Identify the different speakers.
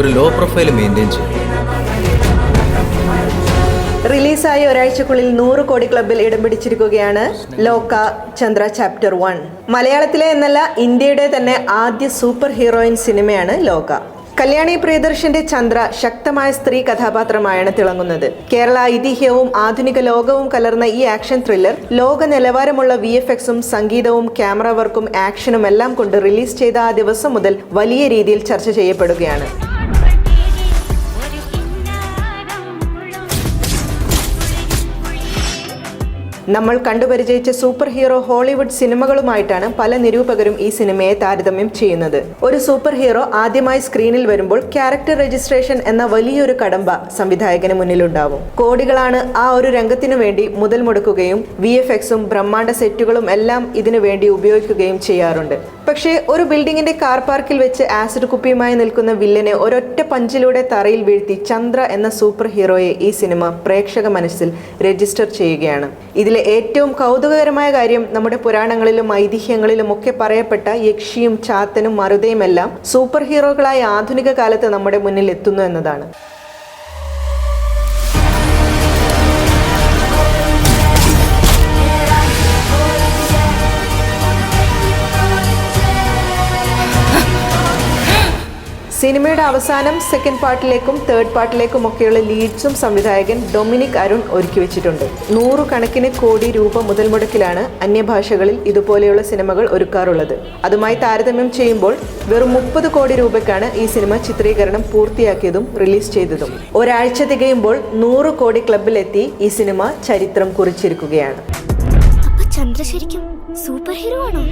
Speaker 1: ഒരു low profile maintain ചെയ്യും.
Speaker 2: റിലീസായി ഒരാഴ്ചക്കുള്ളിൽ നൂറ് കോടി ക്ലബിൽ ഇടം പിടിച്ചിരിക്കുകയാണ് ലോക ചന്ദ്ര ചാപ്റ്റർ വൺ മലയാളത്തിലെ എന്നല്ല ഇന്ത്യയുടെ തന്നെ ആദ്യ സൂപ്പർ ഹീറോയിൻ സിനിമയാണ് ലോക. കല്യാണി പ്രിയദർശന്റെ ചന്ദ്ര ശക്തമായ സ്ത്രീ കഥാപാത്രമായാണ് തിളങ്ങുന്നത്. കേരള ഐതിഹ്യവും ആധുനിക ലോകവും കലർന്ന ഈ ആക്ഷൻ ത്രില്ലർ ലോക നിലവാരമുള്ള വി എഫ് എക്സും സംഗീതവും ക്യാമറ വർക്കും ആക്ഷനും എല്ലാം കൊണ്ട് റിലീസ് ചെയ്ത ആ ദിവസം മുതൽ വലിയ രീതിയിൽ ചർച്ച ചെയ്യപ്പെടുകയാണ്. നമ്മൾ കണ്ടുപരിചയിച്ച സൂപ്പർ ഹീറോ ഹോളിവുഡ് സിനിമകളുമായിട്ടാണ് പല നിരൂപകരും ഈ സിനിമയെ താരതമ്യം ചെയ്യുന്നത്. ഒരു സൂപ്പർ ഹീറോ ആദ്യമായി സ്ക്രീനിൽ വരുമ്പോൾ ക്യാരക്ടർ രജിസ്ട്രേഷൻ എന്ന വലിയൊരു കടമ്പ സംവിധായകന് മുന്നിലുണ്ടാവും. കോടികളാണ് ആ ഒരു രംഗത്തിനു വേണ്ടി മുതൽ മുടക്കുകയും വി എഫ് എക്സും ബ്രഹ്മാണ്ഡ സെറ്റുകളും എല്ലാം ഇതിനു വേണ്ടി ഉപയോഗിക്കുകയും ചെയ്യാറുണ്ട്. പക്ഷേ ഒരു ബിൽഡിങ്ങിന്റെ കാർ പാർക്കിൽ വെച്ച് ആസിഡ് കുപ്പിയുമായി നിൽക്കുന്ന വില്ലനെ ഒരൊറ്റ പഞ്ചിലൂടെ തറയിൽ വീഴ്ത്തി ചന്ദ്ര എന്ന സൂപ്പർ ഹീറോയെ ഈ സിനിമ പ്രേക്ഷക മനസ്സിൽ രജിസ്റ്റർ ചെയ്യുകയാണ്. ഇതിലെ ഏറ്റവും കൗതുകകരമായ കാര്യം നമ്മുടെ പുരാണങ്ങളിലും ഐതിഹ്യങ്ങളിലും ഒക്കെ പറയപ്പെട്ട യക്ഷിയും ചാത്തനും മറുതയുമെല്ലാം സൂപ്പർ ഹീറോകളായ ആധുനിക കാലത്ത് നമ്മുടെ മുന്നിൽ എത്തുന്നു എന്നതാണ്. സിനിമയുടെ അവസാനം സെക്കൻഡ് പാർട്ടിലേക്കും തേർഡ് പാർട്ടിലേക്കും ഒക്കെയുള്ള ലീഡ്സും സംവിധായകൻ ഡൊമിനിക് അരുൺ ഒരുക്കി വെച്ചിട്ടുണ്ട്. നൂറുകണക്കിന് കോടി രൂപ മുതൽ മുടക്കിലാണ് അന്യഭാഷകളിൽ ഇതുപോലെയുള്ള സിനിമകൾ ഒരുക്കാറുള്ളത്. അതുമായി താരതമ്യം ചെയ്യുമ്പോൾ വെറും മുപ്പത് കോടി രൂപയ്ക്കാണ് ഈ സിനിമ ചിത്രീകരണം പൂർത്തിയാക്കിയതും റിലീസ് ചെയ്തതും. ഒരാഴ്ച തികയുമ്പോൾ നൂറ് കോടി ക്ലബിലെത്തി ഈ സിനിമ ചരിത്രം കുറിച്ചിരിക്കുകയാണ്.
Speaker 3: ചന്ദ്ര ശരിക്കും സൂപ്പർ ഹീറോ ആണോ?